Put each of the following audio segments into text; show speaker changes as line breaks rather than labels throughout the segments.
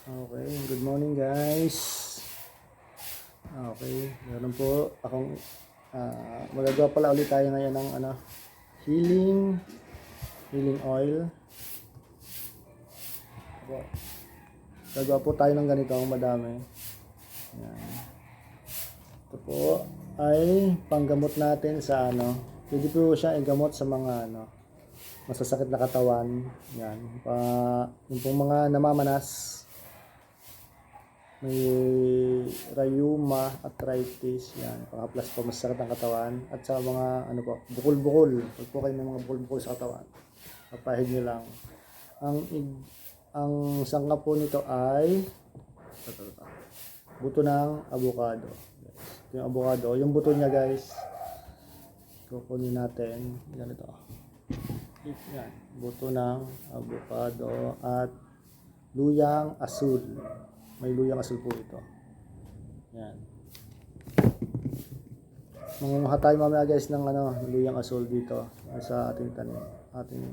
Okay, good morning guys. Okay, meron po akong ah, magagawa pala ulit tayo ngayon ng ano, healing healing oil. Ito. Gagawa po tayo ng ganito, madami. Yan. Ito po ay panggamot natin sa ano. Pwede po siya igamot sa mga ano, masasakit na katawan. Yan. Pa, yung pong mga namamanas, may rayuma, arthritis, yan, pang-plus po masakit ang katawan, at sa mga, ano po, bukol-bukol, pag po kayo may mga bukol-bukol sa katawan, papahid nyo lang. Ang, ang sangka po nito ay, buto ng avocado. Yes. Ito yung avocado, yung buto niya guys, kukunin natin, ganito. Yan, buto ng avocado at luyang asul. May luyang asul po ito. Yan. Mangunguha tayo mamaya guys ng ano, luyang asul dito sa ating tanim. Ating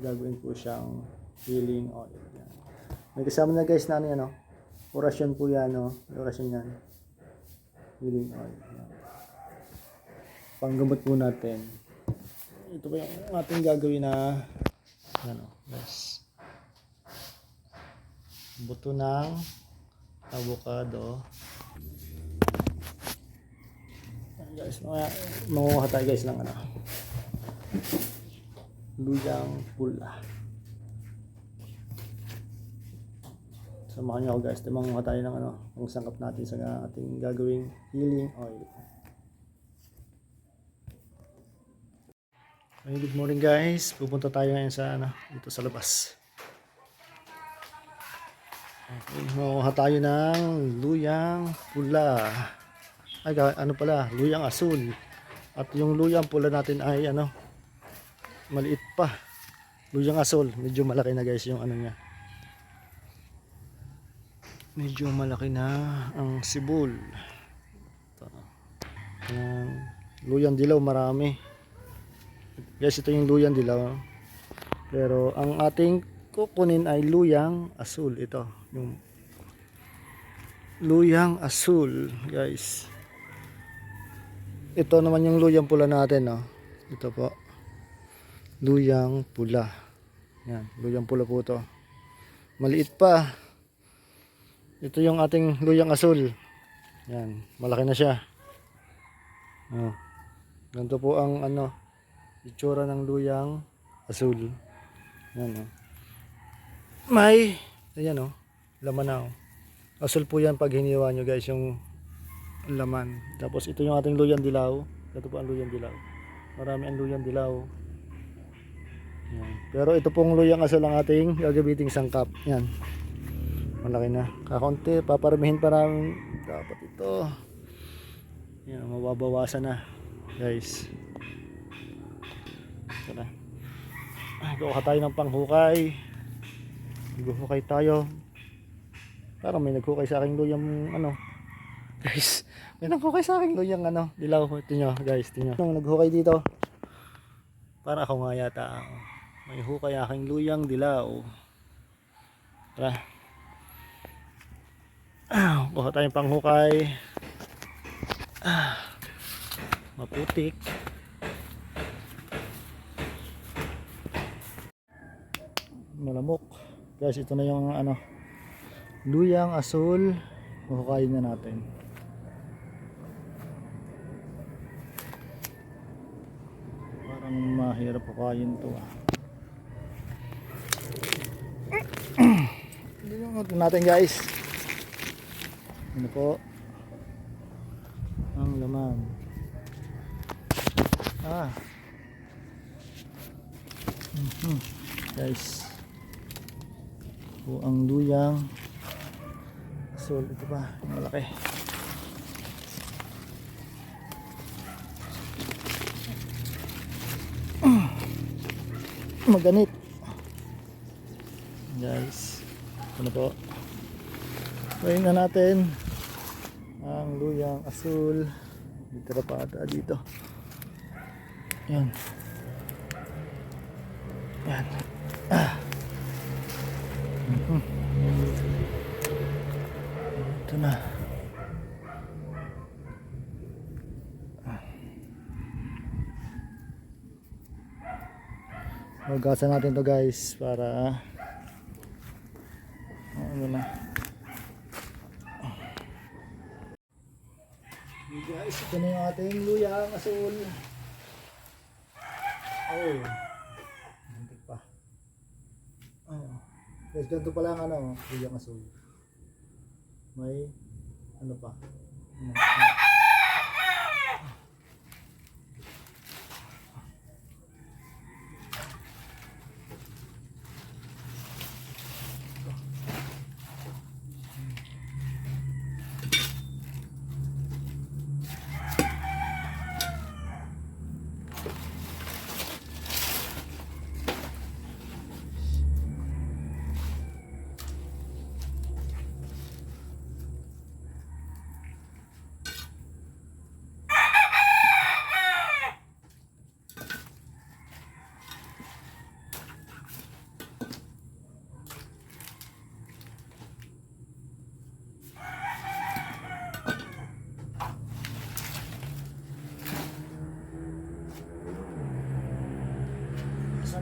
gagawin po siyang healing oil. Yan. May kasama na guys na ano yan, oh. Orasyon po yan, oh. Orasyon yan. Healing oil. Yan. Panggamot po natin. Ito ba yung ating gagawin na ano, guys buto ng avocado. Guys, mga mangunguha tayo guys ng ano. Luyang pula. Samahan niyo ako guys, mangunguha tayo ng ano, ang sangkap natin sa ating gagawing healing oil. Good morning guys. Pupunta tayo ngayon sa ano, dito sa labas. Makuha tayo ng luyang pula. Ay, ano pala, luyang asul. At yung luyang pula natin ay ano, maliit pa. Luyang asul, medyo malaki na guys yung ano niya. Medyo malaki na ang sibol. Ito. Yung luyang dilaw marami. Guys, ito yung luyang dilaw. Pero ang ating kukunin ay luyang asul. Ito, yung luyang asul, guys. Ito naman yung luyang pula natin, no. Ito po. Luyang pula. Yan, luyang pula po to. Maliit pa. Ito yung ating luyang asul. Yan, malaki na siya. Oh. Ganito po ang ano, itsura ng luyang asul. Yan, oh. May, ayan oh, laman na oh. Asul po yan pag hiniwa nyo guys yung laman. Tapos ito yung ating luyang dilaw. Ito po ang luyang dilaw. Marami ang luyang dilaw. Yan. Pero ito pong luyang asul ang ating gagabiting sangkap. Yan. Malaki na. Kakunti, paparamihin pa namin. Dapat ito. Yan, mababawasan na. Guys. Ito na. Ay, kuha tayo ng panghukay. Naghuhukay tayo. Parang may naghukay sa aking luyang ano. Guys, may naghukay sa aking luyang ano. Dilaw. Ito nyo guys. Ito nyo. Nung naghukay dito. Para ako nga yata. May hukay aking luyang dilaw. Tara. Ah, kuha tayong panghukay. Ah, maputik. malamok guys ito na yung ano luyang asul. Huhukayin na natin. Parang mahirap hukayin to ah. Natin guys. Ano po? Ang laman. Ah. Mhm. guys po ang luyang asul ito pa malaki. Maganit. Guys ano po? Try na natin ang luyang asul. Dito na pa ata dito. Yan. Yan. Ah Mhm. na. Magasan natin to guys para ano na. Guys, ito na yung ating luyang asul. Oh. Muntik pa. Oh. Guys, ganito pala ang ano, luyang asul. May ano pa. Ano, ano.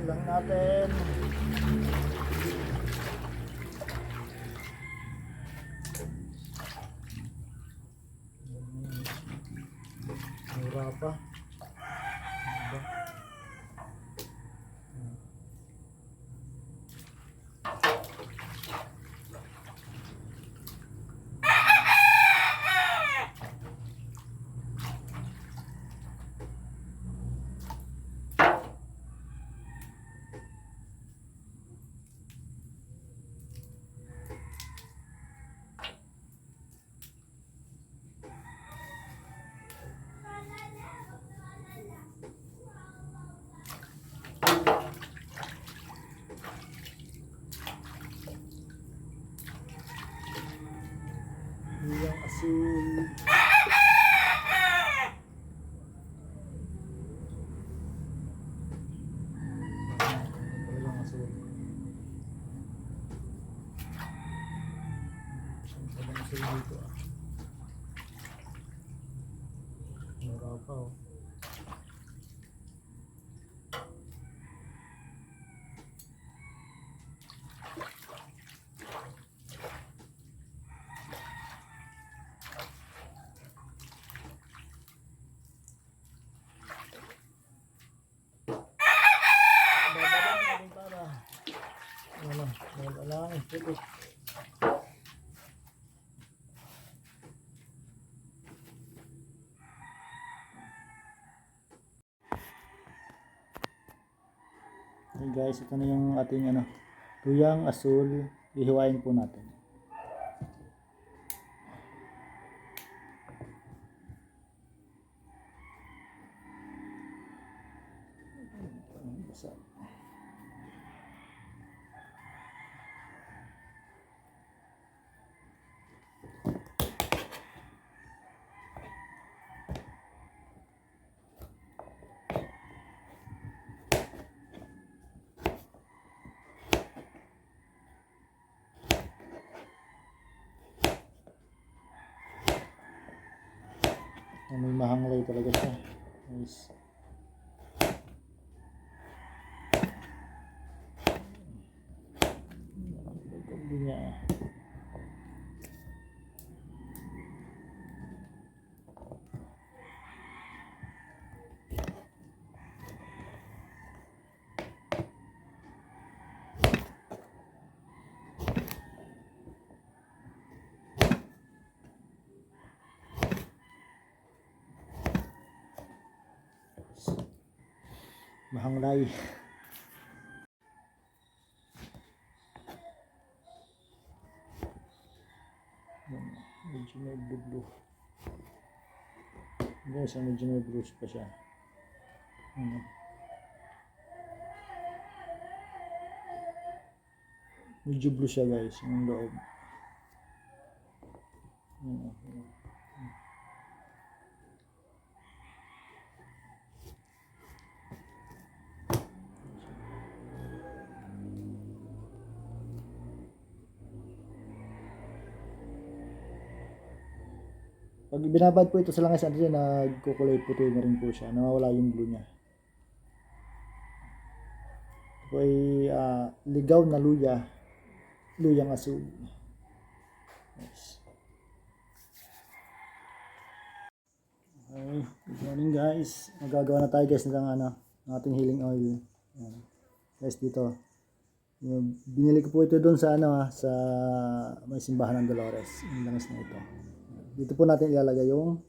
Lang natin. Yung asul. Walang asul. Walang asul dito ah. Mura pa oh. Babalang natin para ano, puti. Hey guys, ito na yung ating ano, tuyang asul. Ihiwain po natin. Basa. Oh, may mahanglay talaga siya. Nice. Hindi niya. Mahanglay. Medyo may blue-blue. Guys, ah, medyo may blues pa siya. Ano. Medyo blue siya guys, yung loob. Yan, binabad po ito sa langis, ano siya, nagkukulay puti na rin po siya. Nawawala yung blue niya. Ito ay ah, ligaw na luya. Luyang asul. Yes. Okay, good morning guys. Magagawa na tayo guys ng ano, ng ating healing oil. Ayan. Guys, dito. Binili ko po ito doon sa ano ah, sa may simbahan ng Dolores. Yung langis na ito. Dito po natin ilalagay yung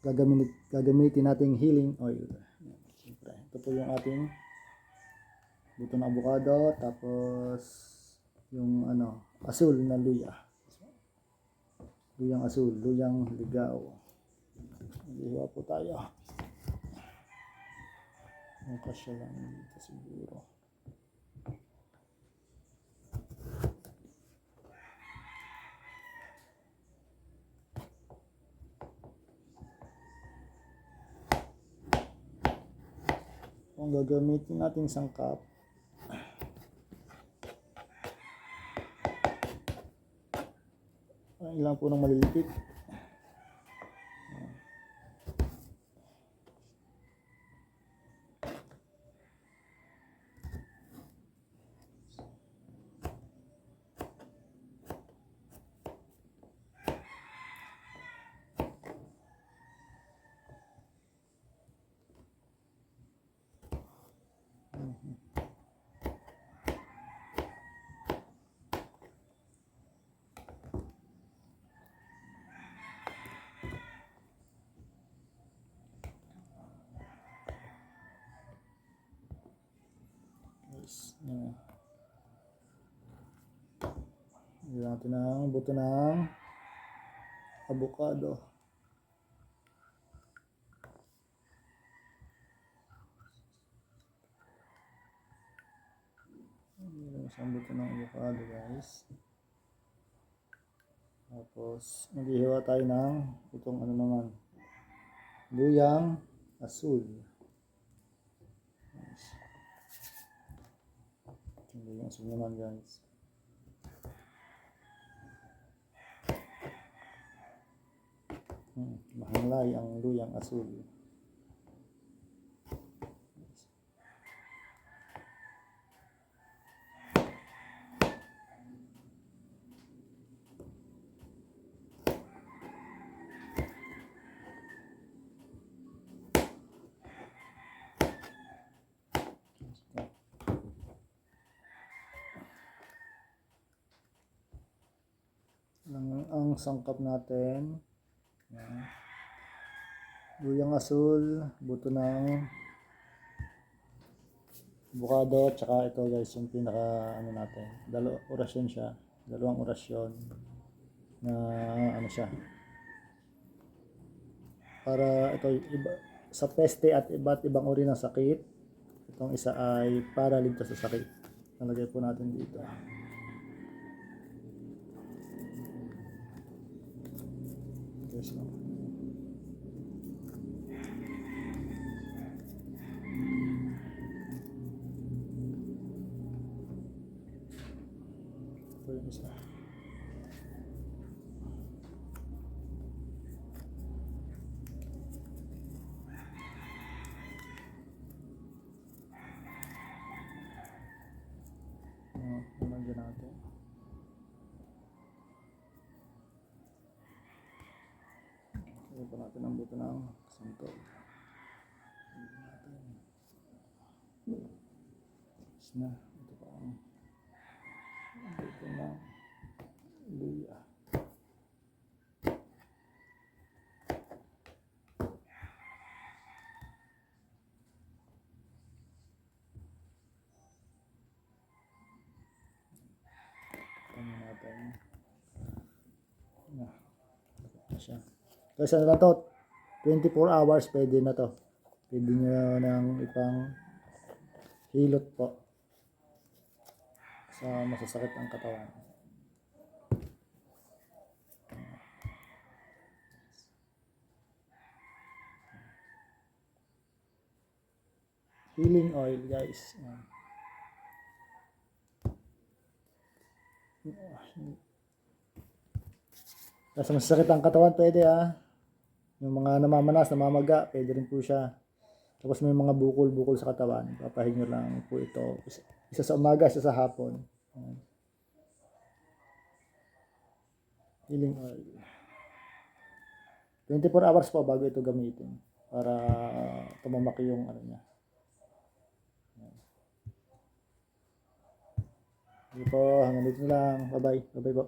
gagamit, gagamitin nating healing oil. Siyempre, ito po yung ating dito na avocado, tapos yung ano, asul na luya. Luyang asul, luyang ligaw. Maghiwa po tayo. Ang kasya lang dito siguro. Kung gagamitin natin sangkap, ang ilang po ng maliliit. Yes. Yan. Lagyan natin ng buto ng avocado. Lagyan isang buto ng avocado guys. Tapos maghihiwa tayo ng itong ano naman luyang asul. Yes. Yung luyang asul naman guys. Hmm, mahanglay ang luyang asul. Ang, ang sangkap natin. Yan. Luyang asul, buto ng avocado, tsaka ito guys, yung pinaka ano natin. Dalo, orasyon siya. Dalawang orasyon na ano siya. Para ito iba, sa peste at iba't ibang uri ng sakit. Itong isa ay para ligtas sa sakit. Nalagay po natin dito. Yes, no? Ito yung isa. Oh, nalagyan natin. Lagyan pa natin ang buto ng santol. Tapos na. Ito pa ang buto ng luya. Tama natin. Na. Na siya. Kasi ano na to, 24 hours pwede na to. Pwede nyo nang ipang hilot po sa masasakit ang katawan. Healing oil guys. Yan. Sa masakit ang katawan, pwede ah. Yung mga namamanas, namamaga, pwede rin po siya. Tapos may mga bukol-bukol sa katawan. Papahin nyo lang po ito. Isa, sa umaga, isa sa hapon. Healing oil. 24 hours po bago ito gamitin. Para tumamaki yung ano niya. Sige po, hanggang dito lang. Bye-bye. Bye-bye po.